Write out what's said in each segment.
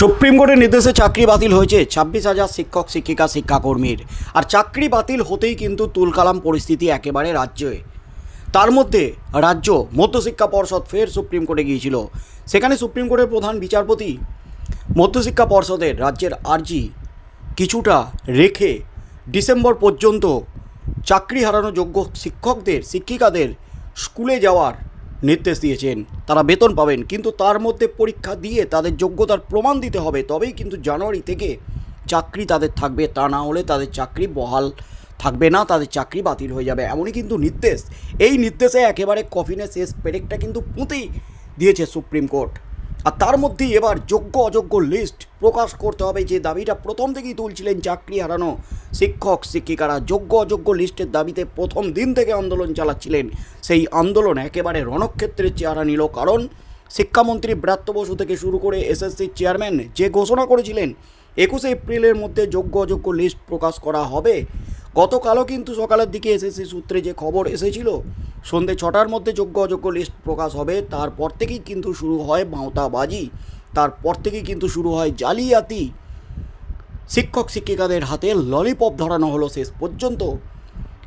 Supreme কোর্টের নির্দেশে চাকরি বাতিল হয়েছে ছাব্বিশ হাজার শিক্ষক, শিক্ষিকা, শিক্ষাকর্মীর। আর চাকরি বাতিল হতেই কিন্তু তুলকালাম পরিস্থিতি একেবারে রাজ্যে। তার মধ্যে রাজ্য মধ্যশিক্ষা পর্ষদ ফের সুপ্রিম কোর্টে গিয়েছিল। সেখানে সুপ্রিম কোর্টের প্রধান বিচারপতি মধ্যশিক্ষা পর্ষদের রাজ্যের আর্জি কিছুটা রেখে ডিসেম্বর পর্যন্ত চাকরি হারানো যোগ্য শিক্ষকদের, শিক্ষিকাদের স্কুলে যাওয়ার নির্দেশ দিয়েছেন। তারা বেতন পাবেন, কিন্তু তার মধ্যে পরীক্ষা দিয়ে তাদের যোগ্যতার প্রমাণ দিতে হবে, তবেই কিন্তু জানুয়ারি থেকে চাকরি তাদের থাকবে। তা না হলে তাদের চাকরি বহাল থাকবে না, তাদের চাকরি বাতিল হয়ে যাবে। এমনই কিন্তু নির্দেশ। এই নির্দেশে একেবারে কফিনে শেষ পেরেকটা কিন্তু পুঁতেই দিয়েছে সুপ্রিম কোর্ট। আর তার মধ্যেই এবার যোগ্য অযোগ্য লিস্ট প্রকাশ করতে হবে। যে দাবিটা প্রথম থেকেই তুলছিলেন চাকরি হারানো শিক্ষক, শিক্ষিকারা, যোগ্য অযোগ্য লিস্টের দাবিতে প্রথম দিন থেকে আন্দোলন চালাচ্ছিলেন। সেই আন্দোলন একেবারে রণক্ষেত্রের চেহারা নিল। কারণ শিক্ষামন্ত্রী ব্রাত্য বসু থেকে শুরু করে এসএসসির চেয়ারম্যান যে ঘোষণা করেছিলেন, একুশে এপ্রিলের মধ্যে যোগ্য অযোগ্য লিস্ট প্রকাশ করা হবে। গতকালও কিন্তু সকালের দিকে এসএসসি সূত্রে যে খবর এসেছিল, সন্ধে ছটার মধ্যে যোগ্য অযোগ্য লিস্ট প্রকাশ হবে, তারপর থেকেই কিন্তু শুরু হয় মাওতাবাজি তারপর থেকেই কিন্তু শুরু হয় জালিয়াতি। শিক্ষক শিক্ষিকাদের হাতে ললিপপ ধরানো হলো শেষ পর্যন্ত।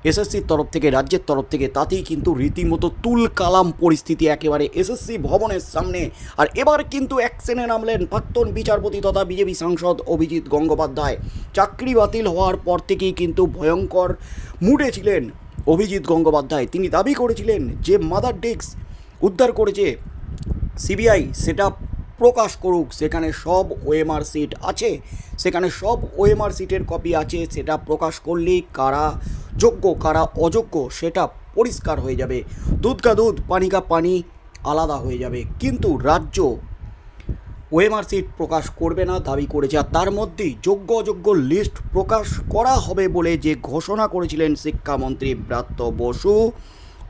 এসএসসির তরফ থেকে, রাজ্যের তরফ থেকে তাতেই কিন্তু রীতিমতো তুল কালাম পরিস্থিতি একেবারে এসএসসি ভবনের সামনে। আর এবার কিন্তু অ্যাকশনে নামলেন প্রাক্তন বিচারপতি তথা বিজেপি সাংসদ অভিজিৎ গঙ্গোপাধ্যায়। চাকরি বাতিল হওয়ার পর থেকেই কিন্তু ভয়ঙ্কর মুডে ছিলেন অভিজিৎ গঙ্গোপাধ্যায়। তিনি দাবি করেছিলেন যে, মাদার ডেস্ক উদ্ধার করেছে, সিবিআই সেটা প্রকাশ করুক। সেখানে সব ওএমআর সিট আছে, সেখানে সব ওএমআর সিটের কপি আছে, সেটা প্রকাশ করলেই কারা যোগ্য কারা অযোগ্য সেটা পরিষ্কার হয়ে যাবে। দুধ কা দুধ, পানি কা পানি আলাদা হয়ে যাবে। কিন্তু রাজ্য ওএমআর সিট প্রকাশ করবে না, দাবি করেছে। আর তার মধ্যেই যোগ্য অযোগ্য লিস্ট প্রকাশ করা হবে বলে যে ঘোষণা করেছিলেন শিক্ষামন্ত্রী ব্রাত্য বসু,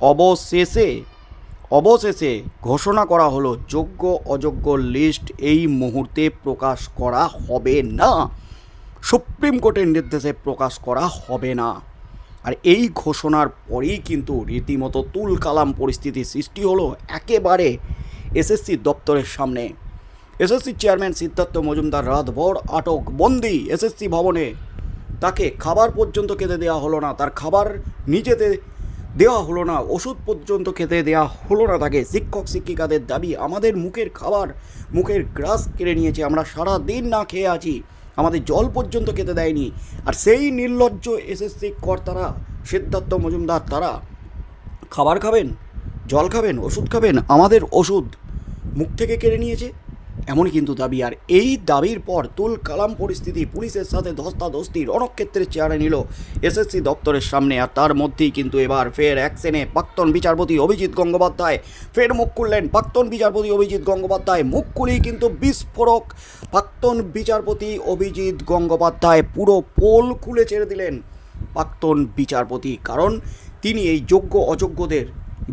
অবশেষে অবশেষে ঘোষণা করা হলো, যোগ্য অযোগ্য লিস্ট এই মুহূর্তে প্রকাশ করা হবে না। সুপ্রিম কোর্টের নির্দেশে প্রকাশ করা হবে না। আর এই ঘোষণার পরেই কিন্তু রীতিমতো তুল কালাম পরিস্থিতি সৃষ্টি হলো একেবারে এসএসসি দপ্তরের সামনে। এসএসসি চেয়ারম্যান সিদ্ধার্থ মজুমদার রাতভর আটক, বন্দি এসএসসি ভবনে। তাকে খাবার পর্যন্ত খেতে দেওয়া হলো না, তার খাবার নিজেতে দেওয়া হলো না, ওষুধ পর্যন্ত খেতে দেওয়া হলো না তাকে। শিক্ষক শিক্ষিকাদের দাবি, আমাদের মুখের খাবার, মুখের গ্রাস কেড়ে নিয়েছে, আমরা সারা দিন না খেয়ে আছি। আমাদের জল পর্যন্ত খেতে দেয়নি। আর সেই নির্লজ্জ এসএসসি কর্তারা, সিদ্ধার্থ মজুমদার, তারা খাবার খাবেন, জল খাবেন, ওষুধ খাবেন, আমাদের ওষুধ মুখ থেকে কেড়ে নিয়েছে। এমনই কিন্তু দাবি, আর এই দাবির পর তুল কালাম পরিস্থিতি। পুলিশের সাথে ধস্তা ধস্তাধস্তি, রণক্ষেত্রের চেয়ারে নিল এসএসসি দপ্তরের সামনে, আর তার মধ্যেই কিন্তু এবার ফের অ্যাকশনে প্রাক্তন বিচারপতি অভিজিৎ গঙ্গোপাধ্যায়। ফের মুখ খুললেন প্রাক্তন বিচারপতি অভিজিৎ গঙ্গোপাধ্যায়। মুখ খুলেই কিন্তু বিস্ফোরক প্রাক্তন বিচারপতি অভিজিৎ গঙ্গোপাধ্যায়। পুরো পোল খুলে ছেড়ে দিলেন প্রাক্তন বিচারপতি, কারণ তিনি এই যোগ্য অযোগ্যদের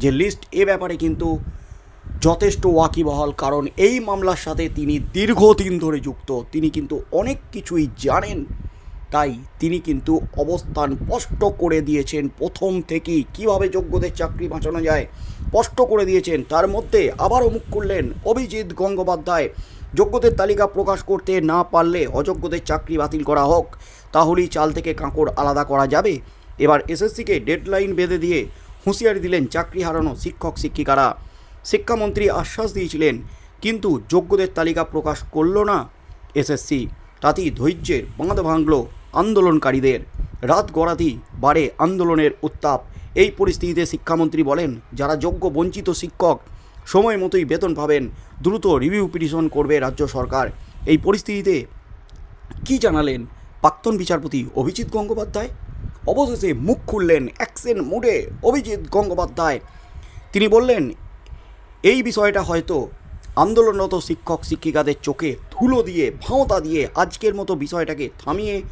যে লিস্ট, এ ব্যাপারে কিন্তু যথেষ্ট ওয়াকিবহাল, কারণ এই মামলার সাথে তিনি দীর্ঘদিন ধরে যুক্ত। তিনি কিন্তু অনেক কিছুই জানেন, তাই তিনি কিন্তু অবস্থান স্পষ্ট করে দিয়েছেন। প্রথম থেকেই কীভাবে যোগ্যদের চাকরি বাঁচানো যায় স্পষ্ট করে দিয়েছেন। তার মধ্যে আবারও মুখ করলেন অভিজিৎ গঙ্গোপাধ্যায়। যোগ্যদের তালিকা প্রকাশ করতে না পারলে অযোগ্যদের চাকরি বাতিল করা হোক, তাহলেই চাল থেকে কাঁকড় আলাদা করা যাবে। এবার এসএসসিকে ডেডলাইন বেঁধে দিয়ে হুঁশিয়ারি দিলেন চাকরি হারানো শিক্ষক শিক্ষিকারা শিক্ষামন্ত্রী আশ্বাস দিয়েছিলেন, কিন্তু যোগ্যদের তালিকা প্রকাশ করল না এসএসসি। তাতেই ধৈর্যের বাঁধ ভাঙল আন্দোলনকারীদের। রাত গড়াতেই বাড়ে আন্দোলনের উত্তাপ। এই পরিস্থিতিতে শিক্ষামন্ত্রী বলেন, যারা যোগ্য, বঞ্চিত শিক্ষক, সময় মতোই বেতন পাবেন, দ্রুত রিভিউ পিটিশন করবে রাজ্য সরকার। এই পরিস্থিতিতে কি জানালেন প্রাক্তন বিচারপতি অভিজিৎ গঙ্গোপাধ্যায়? অবশেষে মুখ খুললেন অ্যাকশন মুডে অভিজিৎ গঙ্গোপাধ্যায়। তিনি বললেন এই বিষয়টা হয়তো আন্দোলনরত শিক্ষক, শিক্ষিকাদের চোখে ধুলো দিয়ে, ভাঁওতা দিয়ে আজকের মতো বিষয়টাকে থামিয়ে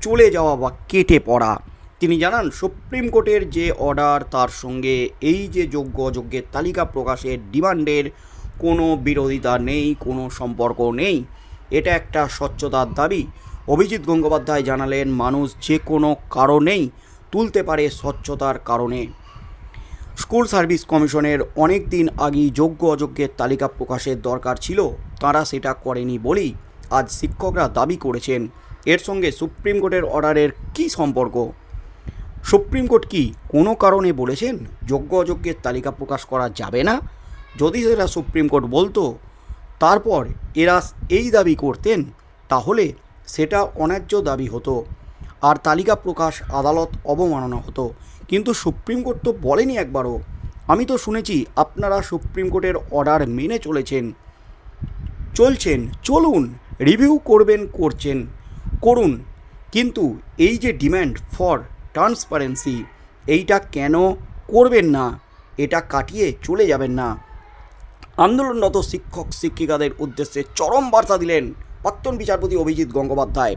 চলে যাওয়া বা কেটে পড়া। তিনি জানান, সুপ্রিম কোর্টের যে অর্ডার, তার সঙ্গে এই যে যোগ্য অযোগ্যের তালিকা প্রকাশের ডিমান্ডের কোনো বিরোধিতা নেই, কোনো সম্পর্ক নেই। এটা একটা স্বচ্ছতার দাবি। অভিজিৎ গঙ্গোপাধ্যায় জানালেন, মানুষ যে কোনো কারণেই তুলতে পারে স্বচ্ছতার কারণে। স্কুল সার্ভিস কমিশনের অনেক দিন আগেই যোগ্য অযোগ্যের তালিকা প্রকাশের দরকার ছিল, তারা সেটা করেনি বলেই আজ শিক্ষকরা দাবি করেছেন। এর সঙ্গে সুপ্রিম কোর্টের অর্ডারের কী সম্পর্ক? সুপ্রিম কোর্ট কি কোনো কারণে বলেছেন যোগ্য অযোগ্যের তালিকা প্রকাশ করা যাবে না? যদি সেটা সুপ্রিম কোর্ট বলতো, তারপর এরা এই দাবি করতেন, তাহলে সেটা অন্যায্য দাবি হতো। আর তালিকা প্রকাশ আদালত অবমাননা হতো। কিন্তু সুপ্রিম কোর্ট তো বলেনি একবারও। আমি তো শুনেছি আপনারা সুপ্রিম কোর্টের অর্ডার মেনে চলেছেন। চলছেন, চলুন, রিভিউ করবেন, করছেন। করুন, কিন্তু এই যে ডিম্যান্ড ফর ট্রান্সপারেন্সি, এইটা কেন করবেন না? এটা কাটিয়ে চলে যাবেন না। আন্দোলনরত শিক্ষক, শিক্ষিকাদের উদ্দেশ্যে চরম বার্তা দিলেন প্রাক্তন বিচারপতি অভিজিৎ গঙ্গোপাধ্যায়।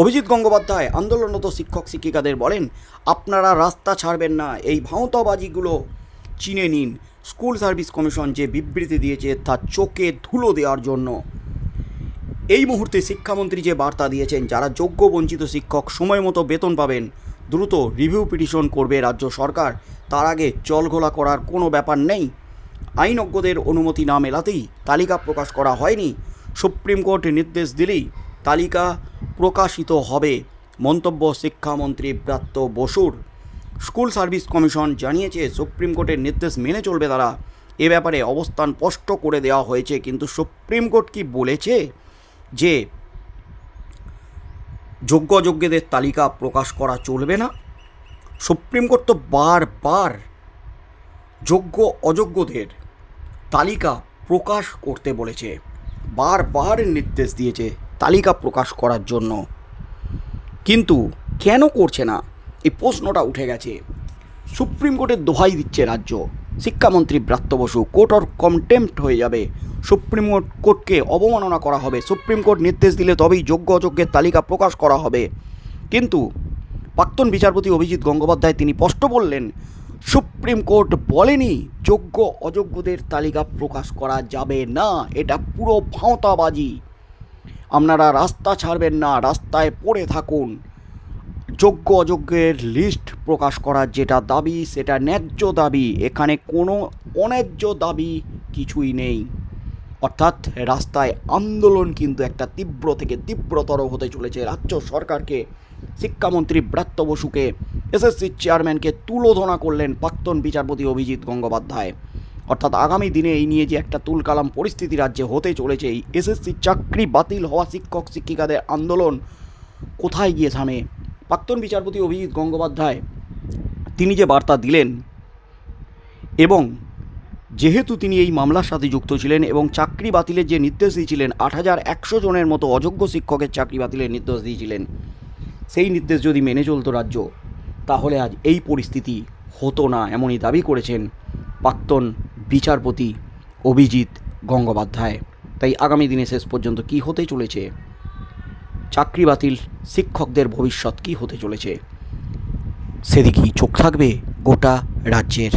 অভিজিৎ গঙ্গোপাধ্যায়, আন্দোলনরত শিক্ষক শিক্ষিকাদের বলেন, আপনারা রাস্তা ছাড়বেন না, এই ভাঁওতাবাজিগুলো চিনে নিন। স্কুল সার্ভিস কমিশন যে বিবৃতি দিয়েছে তা চোখে ধুলো দেওয়ার জন্য। এই মুহূর্তে শিক্ষামন্ত্রী যে বার্তা দিয়েছেন, যারা যোগ্য বঞ্চিত শিক্ষক সময় মতো বেতন পাবেন, দ্রুত রিভিউ পিটিশন করবে রাজ্য সরকার। তার আগে জলঘোলা করার কোনো ব্যাপার নেই। আইনজ্ঞদের অনুমতি না মেলাতেই তালিকা প্রকাশ করা হয়নি। সুপ্রিম কোর্ট নির্দেশ দিলেই তালিকা প্রকাশিত হবে। মন্তব্য শিক্ষামন্ত্রী ব্রাত্য বসুর। স্কুল সার্ভিস কমিশন জানিয়েছে, সুপ্রিম কোর্টের নির্দেশ মেনে চলবে তারা। এ ব্যাপারে অবস্থান স্পষ্ট করে দেওয়া হয়েছে, কিন্তু সুপ্রিম কোর্ট কি বলেছে যে যোগ্য অযোগ্যদের তালিকা প্রকাশ করা চলবে না? সুপ্রিম কোর্ট তো বারবার যোগ্য অযোগ্যদের তালিকা প্রকাশ করতে বলেছে, বারবার নির্দেশ দিয়েছে। তালিকা প্রকাশ করার জন্য। কিন্তু কেন করছে না? এই প্রশ্নটা উঠে গেছে। সুপ্রিম কোর্টের দোহাই দিচ্ছে রাজ্য। শিক্ষামন্ত্রী Bratya Basu, court or contempt হয়ে যাবে। সুপ্রিম কোর্ট কোর্টকে অবমাননা করা হবে। সুপ্রিম কোর্ট নির্দেশ দিলে তবেই যোগ্য অযোগ্যের তালিকা প্রকাশ করা হবে। কিন্তু প্রাক্তন বিচারপতি অভিজিৎ গঙ্গোপাধ্যায় তিনি স্পষ্ট বললেন, সুপ্রিম কোর্ট বলেনি যোগ্য অযোগ্যদের তালিকা প্রকাশ করা যাবে না। এটা পুরো ভাঁওতাবাজি আপনারা রাস্তা ছাড়বেন না, রাস্তায় পড়ে থাকুন। যোগ্য অযোগ্যের লিস্ট প্রকাশ করার যেটা দাবি, সেটা ন্যায্য দাবি। এখানে কোনো অন্যায্য দাবি কিছুই নেই। অর্থাৎ রাস্তায় আন্দোলন কিন্তু একটা তীব্র থেকে তীব্রতর হতে চলেছে। রাজ্য সরকারকে, শিক্ষামন্ত্রী ব্রাত্য বসুকে, এসএসসি চেয়ারম্যানকে তুলোধনা করলেন প্রাক্তন বিচারপতি অভিজিৎ গঙ্গোপাধ্যায়। অর্থাৎ আগামী দিনে এই নিয়ে যে একটা তুলকালাম পরিস্থিতি রাজ্যে হতে চলেছে, এই এসএসসি চাকরি বাতিল হওয়া শিক্ষক শিক্ষিকাদের আন্দোলন কোথায় গিয়ে থামে? প্রাক্তন বিচারপতি অভিজিৎ গঙ্গোপাধ্যায়, তিনি যে বার্তা দিলেন এবং যেহেতু তিনি এই মামলার সাথে যুক্ত ছিলেন এবং চাকরি বাতিলের যে নির্দেশ দিয়েছিলেন, আট হাজার একশো জনের মতো অযোগ্য শিক্ষকের চাকরি বাতিলের নির্দেশ দিয়েছিলেন, সেই নির্দেশ যদি মেনে চলতো রাজ্য, তাহলে আজ এই পরিস্থিতি হতো না, এমনই দাবি করেছেন প্রাক্তন বিচারপতি অভিজিৎ গঙ্গোপাধ্যায়। তাই আগামী দিনে শেষ পর্যন্ত কি হতে চলেছে? চাকরি বাতিল, শিক্ষকদের ভবিষ্যৎ কি হতে চলেছে? সেদিকেই চোখ থাকবে গোটা রাজ্যের।